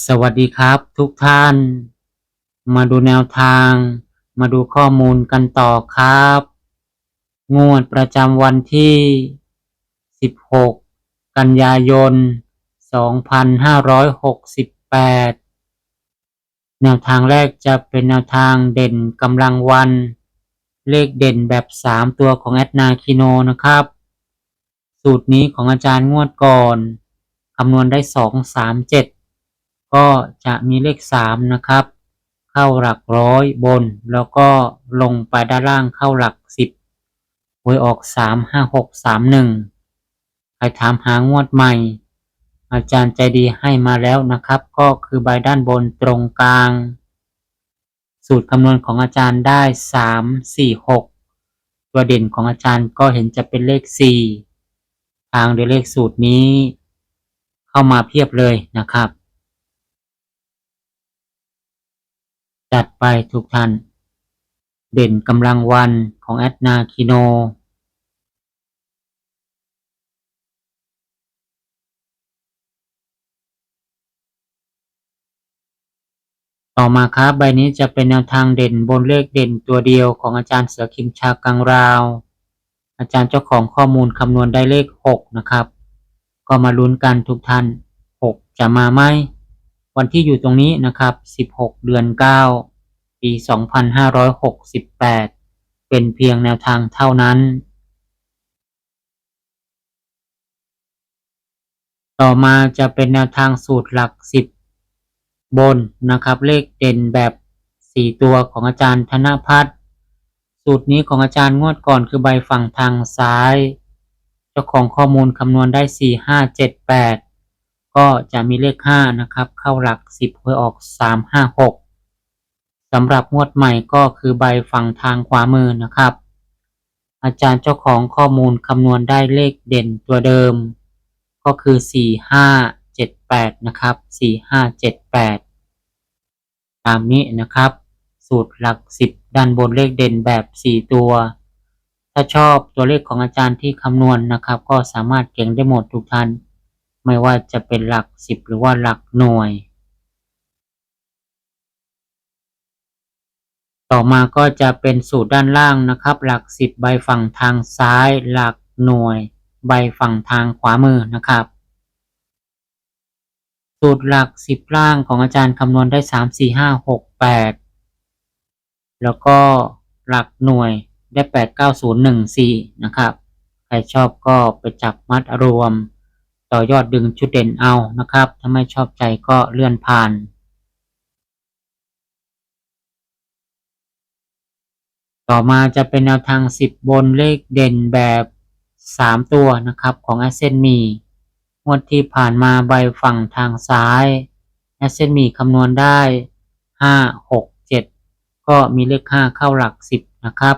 สวัสดีครับทุกท่าน มาดูแนวทาง มาดูข้อมูลกันต่อครับ งวดประจำวันที่ 16 กันยายน 2568 แนวทางแรกจะเป็นแนวทางเด่นกำลังวัน เลขเด่นแบบ 3 ตัวของแอดนาคิโนนะครับ สูตรนี้ของอาจารย์งวดก่อนคำนวณได้ 2 3 7 ก็จะมีเลข 3 นะครับ เข้าหลักร้อยบน แล้วก็ลงไปด้านล่างเข้าหลัก 10หวยออก 3 5 6 3 1 ใครถามหางวดใหม่ อาจารย์ใจดีให้มาแล้วนะครับ ก็คือใบด้านบนตรงกลาง สูตรคำนวณของอาจารย์ได้ 3 4 6 ตัวเด่นของอาจารย์ก็เห็นจะเป็นเลข 4 ทางโดยเลขสูตรนี้ เข้ามาเพียบเลยนะครับ จัดไปทุกท่าน เด่นกำลังวันของแอดนาคิโน ต่อมาครับใบนี้จะเป็นแนวทางเด่นบนเลขเด่นตัวเดียวของอาจารย์เสือคิมชากังราว อาจารย์เจ้าของข้อมูลคำนวณได้เลข 6 นะครับ ก็มาลุ้นกันทุกท่าน 6 จะมาไหมวันที่อยู่ตรงนี้นะครับ 16 เดือน 9 ปี 2568 เป็นเพียงแนวทางเท่านั้น ต่อมาจะเป็นแนวทางสูตรหลัก 10 บนนะครับ เลขเด่นแบบ 4 ตัวของอาจารย์ธนพัฒน์สูตรนี้ของอาจารย์งวดก่อนคือใบฝั่งทางซ้าย เจ้าของข้อมูลคำนวณได้ 4 5 7 8 ก็จะมีเลข 5 นะครับ เข้าหลัก 10หวยออก 3 5 6 สำหรับงวดใหม่ก็คือใบฝั่งทางขวามือนะครับ อาจารย์เจ้าของข้อมูลคำนวณได้เลขเด่นตัวเดิม ก็คือ 4 5 7 8 นะครับ 4 5 7 8 ตามนี้นะครับ สูตรหลัก 10 ด้านบนเลขเด่นแบบ 4 ตัว ถ้าชอบตัวเลขของอาจารย์ที่คำนวณนะครับ ก็สามารถเก่งได้หมดทุกท่าน ไม่ว่าจะเป็นหลัก 10 หรือว่าหลักหน่วย ต่อมาก็จะเป็นสูตรด้านล่างนะครับ หลัก 10 ใบฝั่งทางซ้าย หลักหน่วย ใบฝั่งทางขวามือนะครับ สูตรหลัก 10 ล่างของอาจารย์คำนวณได้ 3 4 5 6 8 แล้วก็หลักหน่วยได้ 8 9 0 1 4 นะครับ ใครชอบก็ไปจับมัดรวม ต่อยอดดึงชุดเด่นเอานะครับ ถ้าไม่ชอบใจก็เลื่อนผ่าน ต่อมาจะเป็นแนวทาง 10 บนเลขเด่นแบบ 3 ตัวนะครับของ a s c e n m e งวดที่ผ่านมาใบฝั่งทางซ้าย a s c e n m e คำนวณได้ 5 6 7 ก็มีเลข 5 เข้าหลัก 10 นะครับ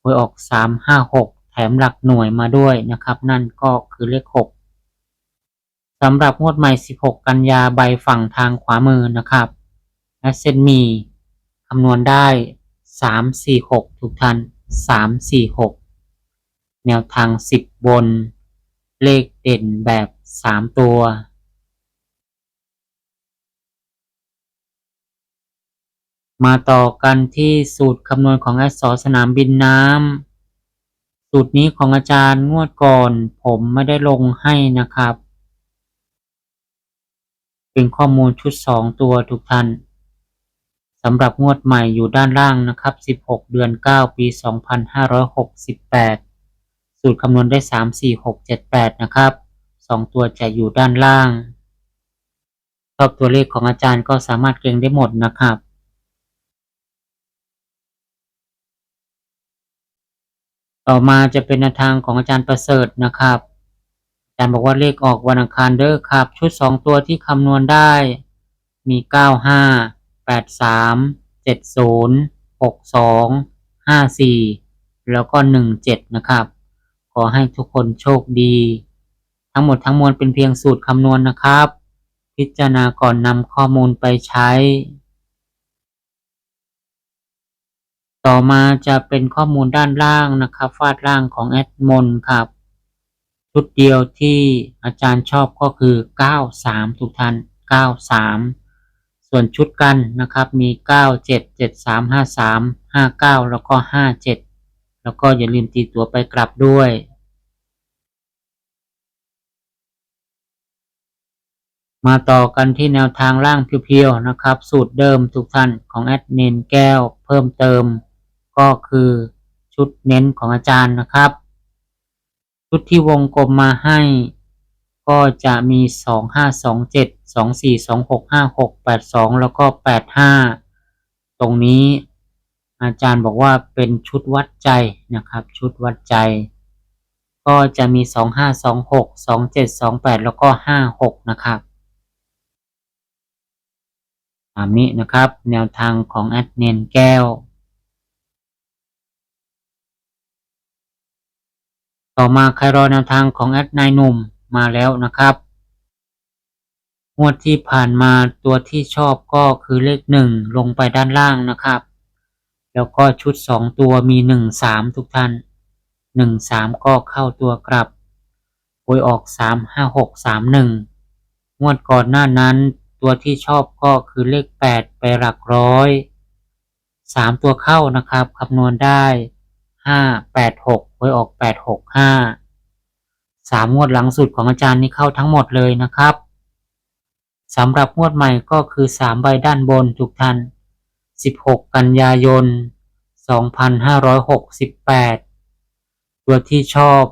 หวยออก 3 5 6 แถมหลักหน่วยมาด้วยนะครับ นั่นก็คือเลข 6สำหรับงวดใหม่ 16 กันยาใบฝั่งทางขวามือนะครับ a s c e n m e คำนวณได้ 3 4 6ทุกท่าน3 4 6แนวทาง10บน เลขเด่นแบบ3ตัวมาต่อกันที่สูตรคำนวณของแอสสนามบินน้ำ สูตรนี้ของอาจารย์งวดก่อน ผมไม่ได้ลงให้นะครับ เป็นข้อมูลชุด 2 ตัวทุกท่าน สำหรับงวดใหม่อยู่ด้านล่างนะครับ 16 เดือน 9 ปี 2568 สูตรคำนวณได้ 3 4 6 7 8 นะครับ 2 ตัวจะอยู่ด้านล่าง ชอบตัวเลขของอาจารย์ก็สามารถเก่งได้หมดนะครับต่อมาจะเป็นแนวทางของอาจารย์ประเสริฐนะครับ อาจารย์บอกว่าเลขออกวันอังคารเด้อครับ ชุดสองตัวที่คำนวณได้มีเก้าห้า แปดสามเจ็ดศูนย์หกสองห้าสี่แล้วก็หนึ่งเจ็ดนะครับ ขอให้ทุกคนโชคดี ทั้งหมดทั้งมวลเป็นเพียงสูตรคำนวณนะครับ พิจารณาก่อนนำข้อมูลไปใช้ ต่อมาจะเป็นข้อมูลด้านล่างนะครับฟาดล่างของแอดมอนครับชุดเดียวที่อาจารย์ชอบก็คือ 93 ทุกท่าน 93 ส่วนชุดกันนะครับมี 97 73 53 59 แล้วก็ 57 แล้วก็อย่าลืมตีตัวไปกลับด้วย มาต่อกันที่แนวทางล่างเพียวๆนะครับ สูตรเดิมทุกท่านของแอดมินแก้วเพิ่มเติม ก็คือชุดเน้นของอาจารย์นะครับ ชุดที่วงกลมมาให้ ก็จะมี 2 5 2 7 2 4 2 6 5 6 8 2 แล้วก็ 8 5 ตรงนี้อาจารย์บอกว่าเป็นชุดวัดใจนะครับ ชุดวัดใจ ก็จะมี 2 5 2 6 2 7 2 8 แล้วก็ 5 6 นะครับตามนี้นะครับแนวทางของแอดเนนแก้ว ต่อมาใครรอแนวทางของแอดนายหนุ่ม มาแล้วนะครับ งวดที่ผ่านมาตัวที่ชอบก็คือเลขหนึ่งลงไปด้านล่างนะครับ แล้วก็ชุดสองตัวมีหนึ่งสามทุกท่านหนึ่งสามก็เข้าตัวกลับโวยออกสามห้าหกสามหนึ่งงวดก่อนหน้านั้นตัวที่ชอบก็คือเลขแปดไปหลักร้อยสามตัวเข้านะครับคำนวณได้ห้าแปดหกโวยออกแปดหกห้า สามงวดหลังสุดของอาจารย์นี่เข้าทั้งหมดเลยนะครับสำหรับงวดใหม่ก็คือสามใบด้านบนทุกท่าน16 กันยายน 2568 ตัวที่ชอบ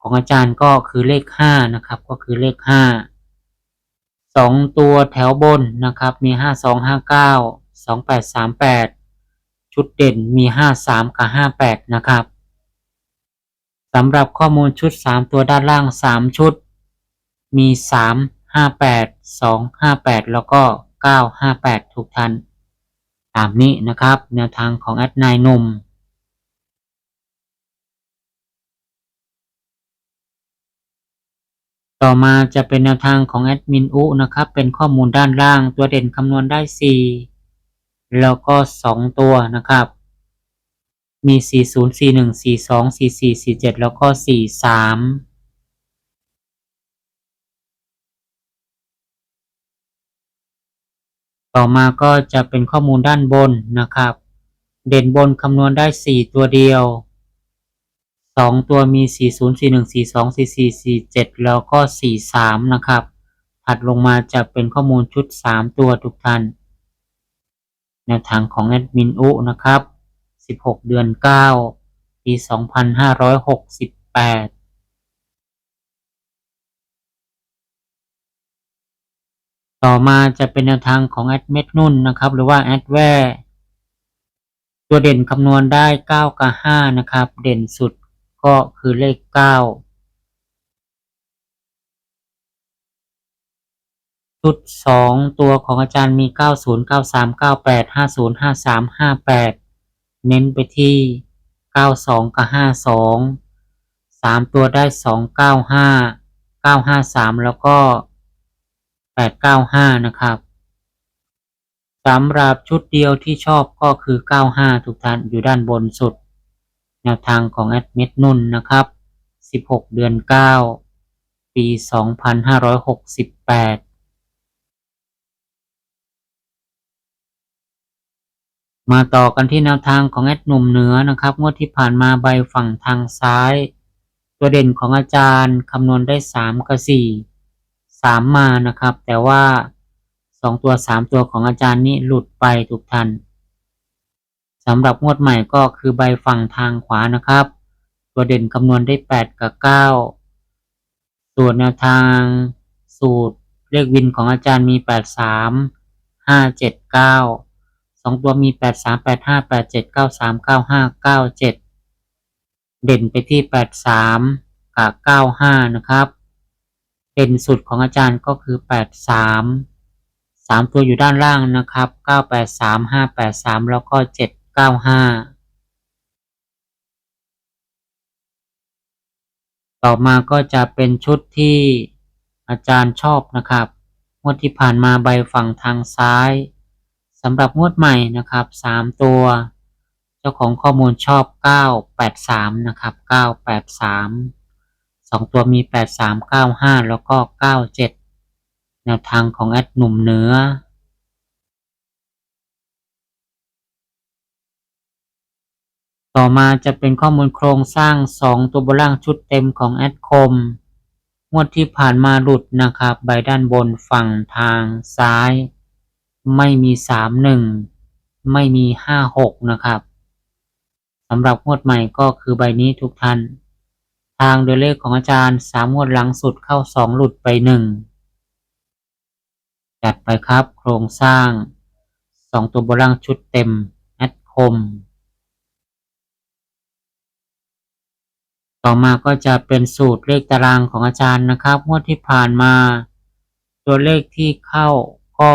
ของอาจารย์ก็คือเลข 5 นะครับ ก็คือเลข 5 2 ตัวแถวบนนะครับ มี 5259 2838 ชุดเด่นมี 53 กับ 58 นะครับ สำหรับข้อมูลชุด 3 ตัวด้านล่าง 3 ชุด มี 3 58 2 58 แล้วก็ 958 ทุกท่านตามนี้นะครับ แนวทางของแอดนายนมต่อมาจะเป็นแนวทางของแอดมินอุนะครับ เป็นข้อมูลด้านล่างตัวเด่นคำนวณได้ 4 แล้วก็ 2 ตัวนะครับ มี 40 41 42 44 47 แล้วก็ 43ต่อมาก็จะเป็นข้อมูลด้านบนนะครับ เด่นบนคำนวณได้ 4 ตัวเดียว 2 ตัวมี 40 41 42 44 47 แล้วก็ 43 นะครับ ถัดลงมาจะเป็นข้อมูลชุด 3 ตัวทุกท่านแนวทางของแอดมินอุนะครับ 16 เดือน 9 ปี 2568ต่อมาจะเป็นแนวทางของแอดเม็ดนุ่นนะครับ หรือว่าแอดแวร์ตัวเด่นคำนวณได้ 9 กับ 5 นะครับ เด่นสุดก็คือเลข 9 ชุด 2 ตัวของอาจารย์มี 90 93 98 50 53 58 เน้นไปที่ 92 กับ 52 3 ตัวได้ 295 953 แล้วก็ 895 นะครับสำหรับชุดเดียวที่ชอบก็คือ 95 ทุกท่านอยู่ด้านบนสุด แนวทางของแอดมิดนุ่นนะครับ 16 เดือน 9 ปี 2568 มาต่อกันที่แนวทางของแอดหนุ่มเหนือนะครับ งวดที่ผ่านมาใบฝั่งทางซ้าย ตัวเด่นของอาจารย์คำนวณได้สามกับสี่สามมานะครับ แต่ว่าสองตัวสามตัวของอาจารย์นี่หลุดไปทุกท่านสำหรับงวดใหม่ก็คือใบฝั่งทางขวานะครับ ตัวเด่นคำนวณได้แปดกับเก้าส่วนแนวทางสูตรเลขวินของอาจารย์มีแปดสามห้าเจ็ดเก้า สองตัวมีแปดสามแปดห้าแปดเจ็ดเก้าสามเก้าห้าเก้าเจ็ดเด่นไปที่แปดสามกับ95นะครับเป็นสุดของอาจารย์ก็คือ83 3ตัวอยู่ด้านล่างนะครับ983 583แปดสามแล้วก็795ต่อมาก็จะเป็นชุดที่อาจารย์ชอบนะครับงวดที่ผ่านมาใบฝั่งทางซ้าย สำหรับงวดใหม่นะครับ3ตัว เจ้าของข้อมูลชอบ983นะครับ983 2ตัวมี83 95แล้วก็97แนวทางของแอดหนุ่มเนื้อต่อมาจะเป็นข้อมูลโครงสร้าง 2 ตัวบนล่างชุดเต็มของแอดคม งวดที่ผ่านมาหลุดนะครับ ใบด้านบนฝั่งทางซ้าย ไม่มี31ไม่มี56นะครับสำหรับงวดใหม่ก็คือใบนี้ทุกท่าน ทางโดยเลขของอาจารย์3งวดหลังสุดเข้า2หลุดไป1จัดไปครับโครงสร้าง2ตัวบนล่างชุดเต็มแอดคม ต่อมาก็จะเป็นสูตรเลขตารางของอาจารย์นะครับ งวดที่ผ่านมา ตัวเลขที่เข้าก็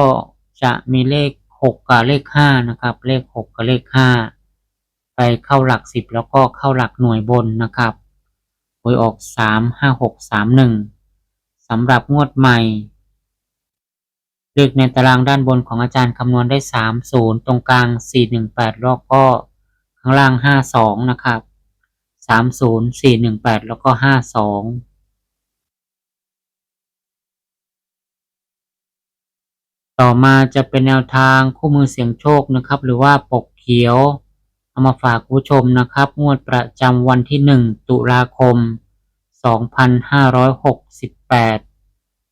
จะมีเลข 6 กับเลข 5 นะครับ เลข 6 กับเลข 5 ไปเข้าหลัก 10 แล้วก็เข้าหลักหน่วยบนนะครับหวยออก 3 5 6 3 1สำหรับงวดใหม่ เลขในตารางด้านบนของอาจารย์คำนวณได้ 30 ตรงกลาง 418 แล้วก็ข้างล่าง 52 นะครับ 30 418 แล้วก็ 52 ต่อมาจะเป็นแนวทางคู่มือเสียงโชคนะครับ หรือว่าปกเขียว เอามาฝากผู้ชมนะครับ งวดประจำวันที่หนึ่งตุลาคมสองพันห้าร้อยหกสิบแปด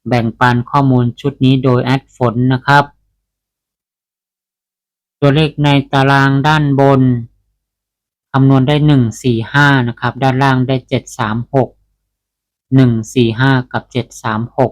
แบ่งปันข้อมูลชุดนี้โดยแอดฝนนะครับ ตัวเลขในตารางด้านบนคำนวณได้หนึ่งสี่ห้านะครับ ด้านล่างได้เจ็ดสามหกหนึ่งสี่ห้ากับเจ็ดสามหก